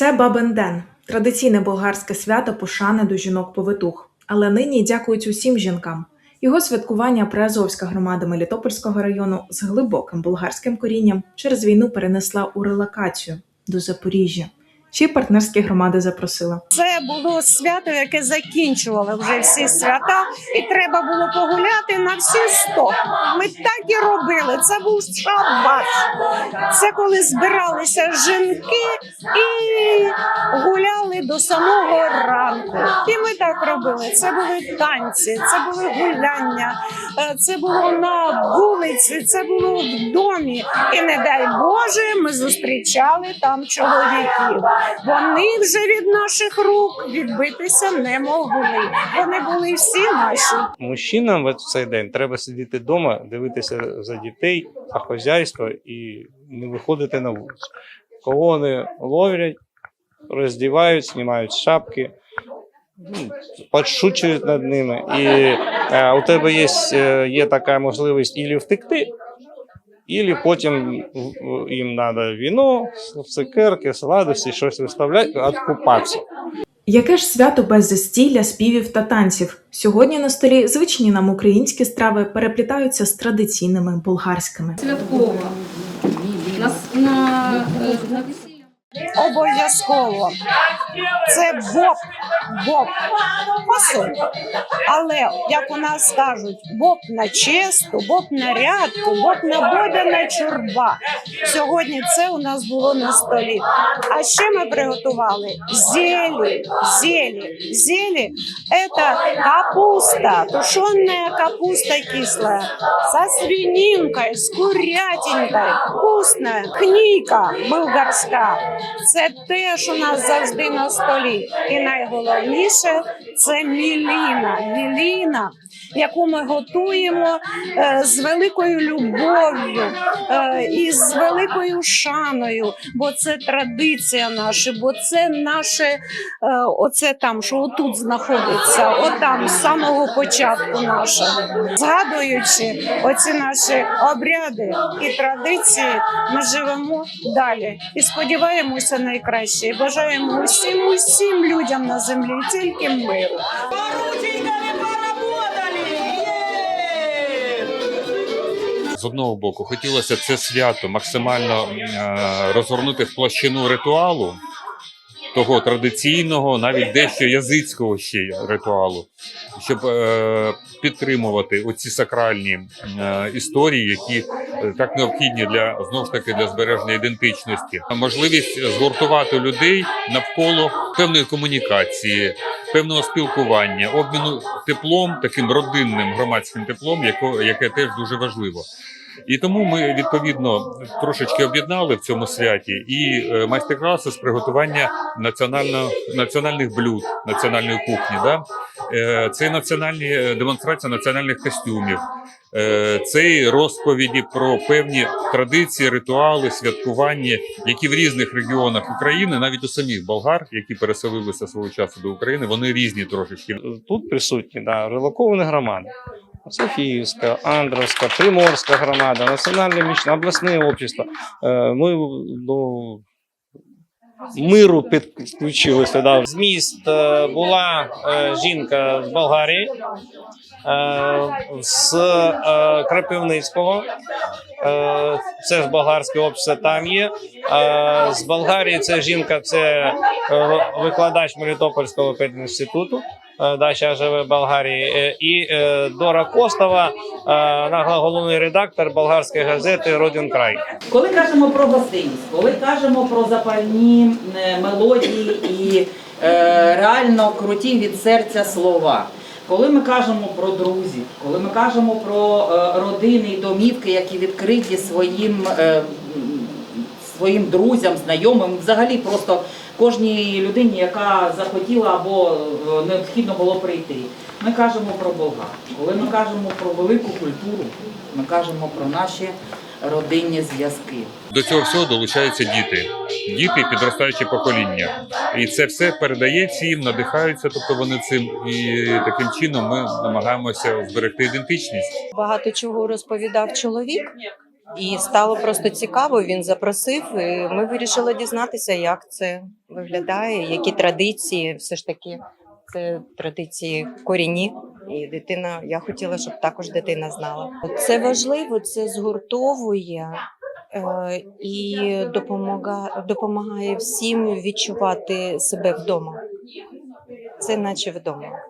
Це Бабин Ден – традиційне болгарське свято пошани до жінок-повитух. Але нині дякують усім жінкам. Його святкування Приазовська громада Мелітопольського району з глибоким болгарським корінням через війну перенесла у релокацію до Запоріжжя. Ще партнерські громади запросила. Це було свято, яке закінчувало вже всі свята, і треба було погуляти на всі сто. Ми так і робили. Це був шабаш. Це коли збиралися жінки і гуляли до самого ранку. І ми так робили. Це були танці, це були гуляння, е, це було на вулиці, це було в домі. І не дай Боже, ми зустрічали там чоловіків. Вони вже від наших рук відбитися не могли. Вони були всі наші. Мужчинам в цей день треба сидіти вдома, дивитися за дітей, за хазяйство і не виходити на вулицю. Кого вони ловлять, роздівають, знімають шапки, ну, підшучують над ними. І е, у тебе є, е, є така можливість ілі втекти, ілі потім їм треба віно, цукерки, сладості, щось виставляти, відкупатися. Яке ж свято без застілля, співів та танців? Сьогодні на столі звичні нам українські страви переплітаються з традиційними болгарськими. святкова. На, на, е, на. Обов'язково. Це боб, боб, фасон. Але як у нас кажуть, боб на честу, боб на рядку, боб на бодя на чурба. Сьогодні це у нас було на столі. А ще ми приготували зелі, зелі, зелі. Это капуста, тушеная капуста кислая, со свининкой, с курятинкой, вкусная, кніка болгарська. Це теж у нас завжди на столі. І найголовніше це міліна. Міліна, яку ми готуємо е, з великою любов'ю е, і з великою шаною, бо це традиція наша, бо це наше, е, оце там, що отут знаходиться, отам з самого початку нашого. Згадуючи оці наші обряди і традиції, ми живемо далі і сподіваємося найкраще. І бажаємо усім усім людям на землі тільки миру. З одного боку, хотілося це свято максимально е, розгорнути в площину ритуалу, того традиційного, навіть дещо язицького ще ритуалу, щоб е, підтримувати оці сакральні е, історії, які так необхідні для знову ж таки для збереження ідентичності. Можливість згуртувати людей навколо певної комунікації, певного спілкування, обміну теплом, таким родинним громадським теплом, яко- яке теж дуже важливо. І тому ми відповідно трошечки об'єднали в цьому святі і е, майстер-класи з приготування національних блюд, національної кухні. Да? Е, Це національні е, демонстрація національних костюмів, це розповіді про певні традиції, ритуали, святкування, які в різних регіонах України, навіть у самих болгар, які переселилися свого часу до України, вони різні трошечки. Тут присутні да, релоковані громади. Софіївська, Андровська, Приморська громада, Національне міжне обласне общество. Е, Ми до миру підключилися. Да. З міст е, була е, жінка з Болгарії, з Крапивницького. Е, Це ж болгарське общество там є. З Болгарії це жінка, це е, викладач Мелітопольського педінституту. Е, Да, зараз живе в Болгарії. І Дора Костова, головний редактор болгарської газети Родін край. Коли кажемо про гостинність, коли кажемо про запальні мелодії і реально круті від серця слова, коли ми кажемо про друзів, коли ми кажемо про е, родини і домівки, які відкриті своїм, е, своїм друзям, знайомим, взагалі просто кожній людині, яка захотіла або е, необхідно було прийти. Ми кажемо про Болгар. Коли ми кажемо про велику культуру, ми кажемо про наші родинні зв'язки. До цього всього долучаються діти, діти, підростаюче покоління, і це все передається їм, надихаються, тобто вони цим і таким чином ми намагаємося зберегти ідентичність. Багато чого розповідав чоловік. І стало просто цікаво. Він запросив. І ми вирішили дізнатися, як це виглядає, які традиції. Все ж таки, це традиції корінні. І дитина, я хотіла, щоб також дитина знала. Це важливо, це згуртовує е, і допомагає, допомагає всім відчувати себе вдома. Це наче вдома.